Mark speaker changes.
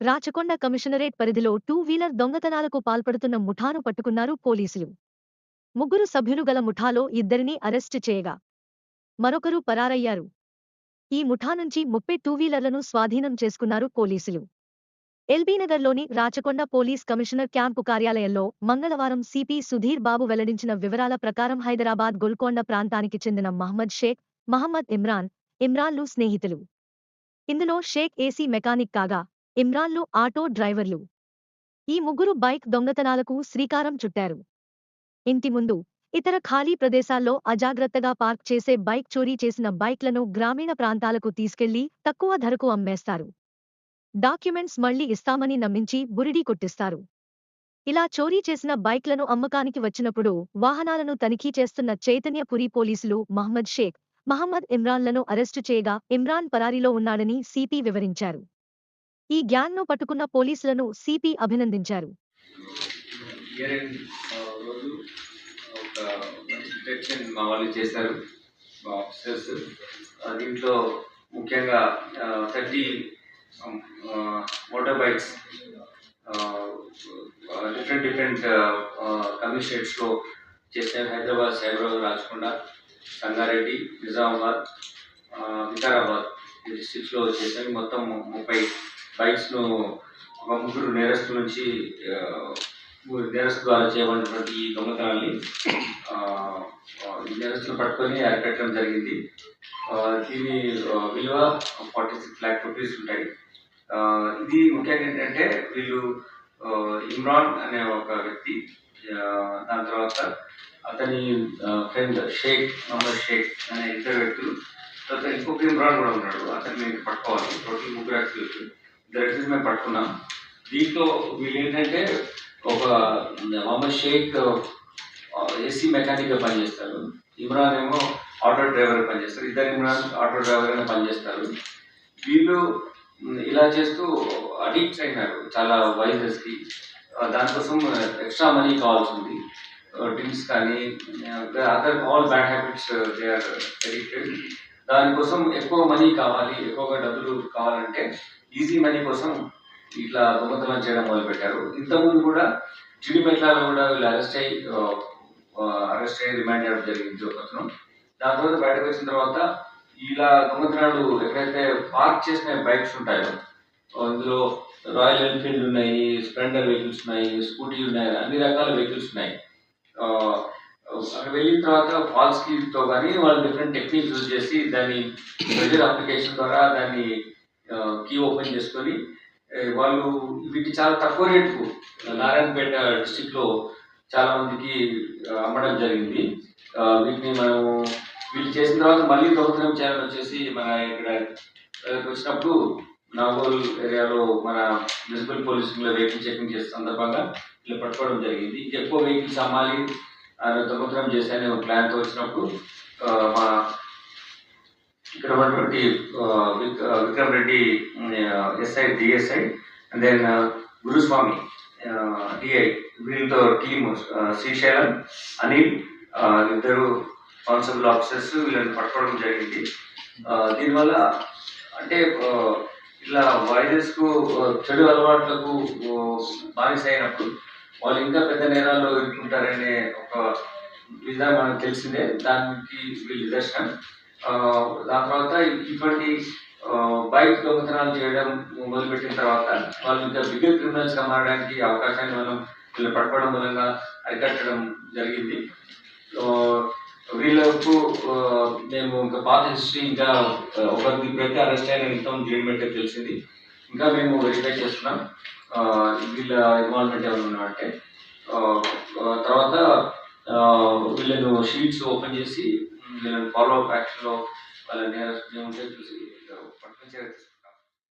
Speaker 1: Rachakonda commissionerate పరిధిలో two wheeler దొంగతనాలకు పాల్పడుతున్న ముఠాను పట్టుకున్నారు పోలీసులు. ముగ్గురు సభ్యులు గల ముఠాలో ఇద్దరిని అరెస్టు చేయగా మరొకరు పరారయ్యారు. ఈ ముఠా నుంచి ముప్పై టూ వీలర్లను స్వాధీనం చేసుకున్నారు పోలీసులు. ఎల్బీనగర్లోని రాచకొండ పోలీస్ కమిషనర్ క్యాంపు కార్యాలయంలో మంగళవారం సిపి సుధీర్ బాబు వెల్లడించిన వివరాల ప్రకారం హైదరాబాద్ గోల్కొండ ప్రాంతానికి చెందిన మహమ్మద్ షేక్ మహమ్మద్ ఇమ్రాన్ ఇమ్రాన్లు స్నేహితులు. ఇందులో షేక్ ఏసీ మెకానిక్ కాగా ఇమ్రాన్లు ఆటో డ్రైవర్లు. ఈ ముగ్గురు బైక్ దొంగతనాలకు శ్రీకారం చుట్టారు. ఇంటి ముందు ఇతర ఖాళీ ప్రదేశాల్లో అజాగ్రత్తగా పార్క్ చేసే బైక్ చోరీ చేసిన బైక్లను గ్రామీణ ప్రాంతాలకు తీసుకెళ్ళి తక్కువ ధరకు అమ్మేస్తారు. డాక్యుమెంట్స్ మళ్ళీ ఇస్తామని నమ్మించి బురిడీ కొట్టిస్తారు. ఇలా చోరీ చేసిన బైక్లను అమ్మకానికి వచ్చినప్పుడు వాహనాలను తనిఖీ చేస్తున్న చైతన్యపురి పోలీసులు మహమ్మద్ షేక్ మహమ్మద్ ఇమ్రాన్లను అరెస్టు చేయగా ఇమ్రాన్ పరారీలో ఉన్నాడని సిపి వివరించారు. ఈ గ్యాంగ్ను పట్టుకున్న పోలీసులను సిపి అభినందించారు.
Speaker 2: మా వాళ్ళు చేశారు ఆఫీసర్స్ దీంట్లో ముఖ్యంగా thirty motor bikes different different కమిషనరేట్స్లో చేశారు హైదరాబాద్ సైబరాబాద్ రాచకొండ సంగారెడ్డి నిజామాబాద్ వికారాబాద్ ఈ డిస్ట్రిక్ట్స్లో చేశారు మొత్తం ముప్పై బైక్స్ను ఒక ముగ్గురు నేరస్తు నుంచి నేరస్తు ద్వారా చేయబడినటువంటి ఈ దొంగతనాన్ని నేరస్తులు పట్టుకొని అరికట్టడం జరిగింది. దీని విలువ ఫార్టీ సిక్స్ ల్యాక్ రూపీస్ ఉంటాయి ఇది ముఖ్యంగా ఏంటంటే వీళ్ళు ఇమ్రాన్ అనే ఒక వ్యక్తి దాని తర్వాత అతని ఫ్రెండ్ షేక్ మహమ్మద్ షేక్ అనే ఇద్దరు వ్యక్తులు తర్వాత ఇంకొక ఇమ్రాన్ కూడా ఉన్నాడు. అతన్ని పట్టుకోవాలి. టోటల్ ముగ్గురు వ్యక్తులు ఇద్దరు మేము పట్టుకున్నాం దీంట్లో వీళ్ళు ఏంటంటే ఒక మహమ్మద్ షేక్ ఏసీ మెకానిక్గా పనిచేస్తారు. ఇమ్రాన్ ఏమో ఆటో డ్రైవర్గా పనిచేస్తారు. ఇద్దరు ఇమ్రాన్ ఆటో డ్రైవర్గా పనిచేస్తారు. వీళ్ళు ఇలా చేస్తూ అడిక్ట్ అయినారు చాలా వైరస్కి దానికోసం ఎక్స్ట్రా మనీ కావాల్సి ఉంది డ్రింక్స్ కానీ other all bad habits they are addicted దానికోసం ఎక్కువ మనీ కావాలి ఎక్కువగా డబ్బులు కావాలంటే ఈజీ మనీ కోసం ఇట్లా దొంగతనం చేయడం మొదలుపెట్టారు. ఇంతకుముందు కూడా జిడిమెట్లలో కూడా వీళ్ళు అరెస్ట్ అయ్యి అరెస్ట్ అయ్యి రిమాండ్ చేయడం జరిగింది ఒకతను. దాని తర్వాత బయటకు వచ్చిన తర్వాత ఇలా దొంగతనాలు ఎక్కడైతే పార్క్ చేసిన బైక్స్ ఉంటాయో ఇందులో రాయల్ ఎన్ఫీల్డ్ ఉన్నాయి స్ప్లెండర్ వెహికల్స్ ఉన్నాయి స్కూటీలు ఉన్నాయి అన్ని రకాల వెహికల్స్ ఉన్నాయి. అక్కడ వెళ్ళిన తర్వాత ఫాల్స్ కీతో కానీ వాళ్ళు డిఫరెంట్ టెక్నిక్స్ యూజ్ చేసి దాన్ని ప్రెజర్ అప్లికేషన్ ద్వారా దాన్ని కీ ఓపెన్ చేసుకొని వాళ్ళు వీటి చాలా తక్కువ రేటుకు నారాయణపేట డిస్టిక్లో చాలా మందికి అమ్మడం జరిగింది. వీటిని మనము వీళ్ళు చేసిన తర్వాత మళ్ళీ దొంగతనం చేయాలని వచ్చేసి మన ఇక్కడ వచ్చినప్పుడు నాగోల్ ఏరియాలో మన మున్సిపల్ పోలీసులు వెహికల్ చెకింగ్ చేసే సందర్భంగా వీళ్ళు పట్టుకోవడం జరిగింది. ఎక్కువ వెహికల్స్ అమ్మాలి ఆయన దొంగతనం చేసే ఒక ప్లాన్తో వచ్చినప్పుడు మా ఇక్కడ ఉన్నటువంటి Vikram Reddy SI DSI and then Guruswamy DI వీళ్ళతో టీమ్ శ్రీశైలం అనిల్ ఇద్దరు కానిస్టేబుల్ ఆఫీసర్స్ వీళ్ళని పట్టుకోవడం జరిగింది. దీనివల్ల అంటే ఇట్లా వైరస్కు చెడు అలవాట్లకు బానిస అయినప్పుడు వాళ్ళు ఇంకా పెద్ద నేరాల్లో ఇరుక్కుంటారనే ఒక విధానం మనకు తెలిసిందే. దానికి వీళ్ళు నిదర్శనం. దాని తర్వాత ఇటువంటి బైక్ దొంగతనాలు చేయడం మొదలుపెట్టిన తర్వాత వాళ్ళు ఇంకా బిగ్గర్ క్రిమినల్స్గా మారడానికి అవకాశాన్ని మనం వీళ్ళు పట్టుకోవడం మూలంగా అరికట్టడం జరిగింది. వీళ్ళకు మేము ఇంకా పాత హిస్టరీ ఇంకా ఆ, ఒకరికి ఇప్పుడైతే అరెస్ట్ అయిన ఇంతం జైల్మెంట్ తెలిసింది. ఇంకా మేము వెరిఫై చేస్తున్నాం. వీళ్ళ ఇన్వాల్వ్మెంట్ ఏమైనా ఉన్నాయంటే తర్వాత వీళ్ళను షీట్స్ ఓపెన్ చేసి వీళ్ళని ఫాలో అప్ యాక్షన్లో వాళ్ళని ఏముంటే చూసి పట్టుకొని చేయాలి